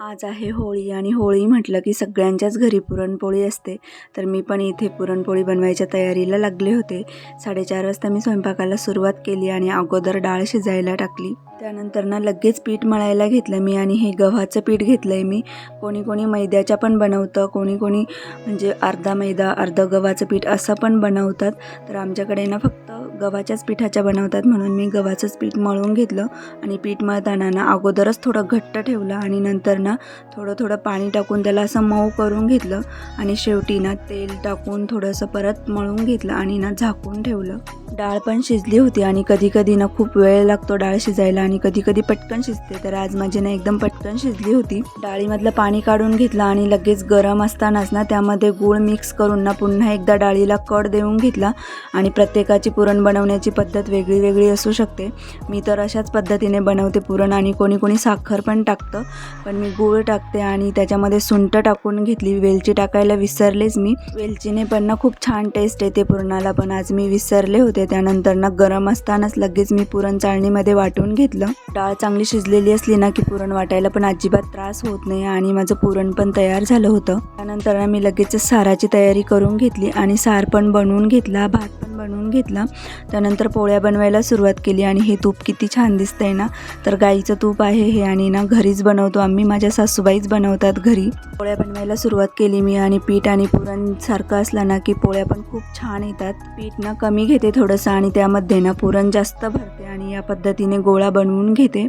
आज आहे होळी आणि होळी म्हटलं की सगळ्यांच्याच घरी पुरणपोळी असते. तर मी पण इथे पुरणपोळी बनवायच्या तयारीला लागले होते. साडेचार वाजता मी स्वयंपाकाला सुरुवात केली आणि अगोदर डाळ शिजायला टाकली. त्यानंतर ना लगेच पीठ मळायला घेतलं मी आणि हे गव्हाचं पीठ घेतलं आहे मी. कोणी कोणी मैद्याच्या पण बनवतं कोणी कोणी म्हणजे अर्धा मैदा अर्धं गव्हाचं पीठ असं पण बनवतात. तर आमच्याकडे ना फक्त गव्हाच्याच पिठाच्या बनवतात म्हणून मी गव्हाचंच पीठ मळून घेतलं आणि पीठ मळताना ना अगोदरच थोडं घट्ट ठेवलं आणि नंतर ना थोडं थोडं पाणी टाकून त्याला असं मऊ करून घेतलं आणि शेवटी ना तेल टाकून थोडंसं परत मळून घेतलं आणि ना झाकून ठेवलं. डाळ पण शिजली होती आणि कधी कधी ना खूप वेळ लागतो डाळ शिजायला आणि कधी कधी पटकन शिजते. तर आज माझी ना एकदम पटकन शिजली होती. डाळीमधलं पाणी काढून घेतलं आणि लगेच गरम असतानाच ना त्यामध्ये गूळ मिक्स करून ना पुन्हा एकदा डाळीला कड देऊन घेतला आणि प्रत्येकाची पुरण बनवण्याची पद्धत वेगळी वेगळी असू शकते. मी तर अशाच पद्धतीने बनवते पुरण आणि कोणी कोणी साखर पण टाकतं. पण मी गूळ टाकते आणि त्याच्यामध्ये सुंट टाकून घेतली. वेलची टाकायला विसरलेच मी. वेलचीने पण ना खूप छान टेस्ट येते पुरणाला पण. आज मी विसरले होते. त्यानंतर ना गरम असतानाच लगेच मी पुरण चाळणीमध्ये वाटून घेतलं. डाळ चांगली शिजलेली असली ना की पुरण वाटायला पण अजिबात त्रास होत नाही आणि माझं पुरण पण तयार झालं होतं. त्यानंतर ना मी लगेच साराची तयारी करून घेतली आणि सार पण बनवून घेतला. भात पण बनवून घेतला. त्यानंतर पोळ्या बनवायला सुरुवात केली आणि हे तूप किती छान दिसतं आहे ना. तर गाईचं तूप आहे हे आणि ना घरीच बनवतो आम्ही. माझ्या सासूबाईच बनवतात घरी. पोळ्या बनवायला सुरुवात केली मी आणि पीठ आणि पुरणसारखं असलं ना की पोळ्या पण खूप छान येतात. पीठ ना कमी घेते थोडंसं आणि त्यामध्ये ना पुरण जास्त भरते आणि या पद्धतीने गोळा बनवून घेते.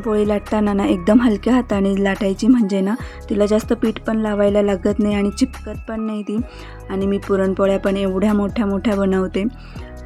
पुरणपोळी लाटताना ना एकदम हलक्या हाताने लाटायची म्हणजे ना तिला जास्त पीठ पण लावायला लागत नाही आणि चिपकत पण नाही ती. आणि मी पुरणपोळ्या पण एवढ्या मोठ्या मोठ्या बनवते.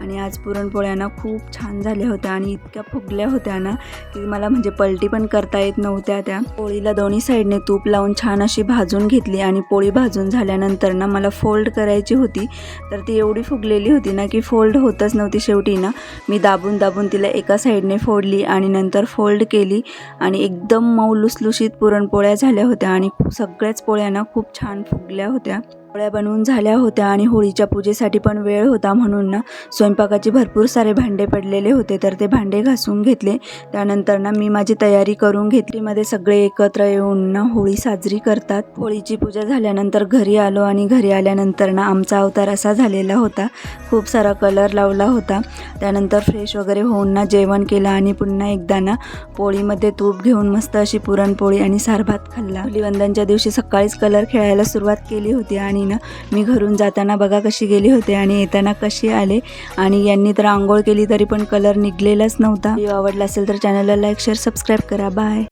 आणि आज पुरणपोळ्या ना खूप छान झाल्या होत्या आणि इतक्या फुगल्या होत्या ना की मला म्हणजे पलटी पण करता येत नव्हत्या त्या. पोळीला दोन्ही साईडने तूप लावून छान अशी भाजून घेतली आणि पोळी भाजून झाल्यानंतर ना मला फोल्ड करायची होती. तर ती एवढी फुगलेली होती ना की फोल्ड होतच नव्हती शेवटी ना. मी दाबून दाबून तिला एका साईडने फोडली आणि नंतर फोल्ड केली आणि एकदम मऊ लुसलुशीत पुरणपोळ्या झाल्या होत्या आणि सगळ्याच पोळ्या ना खूप छान फुगल्या होत्या. पोळ्या बनवून झाल्या होत्या आणि होळीच्या पूजेसाठी पण वेळ होता म्हणून ना स्वयंपाकाचे भरपूर सारे भांडे पडलेले होते तर ते भांडे घासून घेतले. त्यानंतर ना मी माझी तयारी करून घेतलीमध्ये सगळे एकत्र येऊन ना होळी साजरी करतात. होळीची पूजा झाल्यानंतर घरी आलो आणि घरी आल्यानंतर ना आमचा अवतार असा झालेला होता. खूप सारा कलर लावला होता. त्यानंतर फ्रेश वगैरे होऊन ना जेवण केलं आणि पुन्हा एकदा ना पोळीमध्ये तूप घेऊन मस्त अशी पुरणपोळी आणि सारभात खाल्ला. होलीवंदनच्या दिवशी सकाळीच कलर खेळायला सुरुवात केली होती आणि ना मी घरून जाताना बघा कशी गेली होते आणि येताना कशी आले. आणि यांनी तर आंघोळ केली तरी पण कलर निघलेलाच नव्हता. व्हिडिओ आवडला असेल तर चॅनलला लाईक शेअर सबस्क्राईब करा. बाय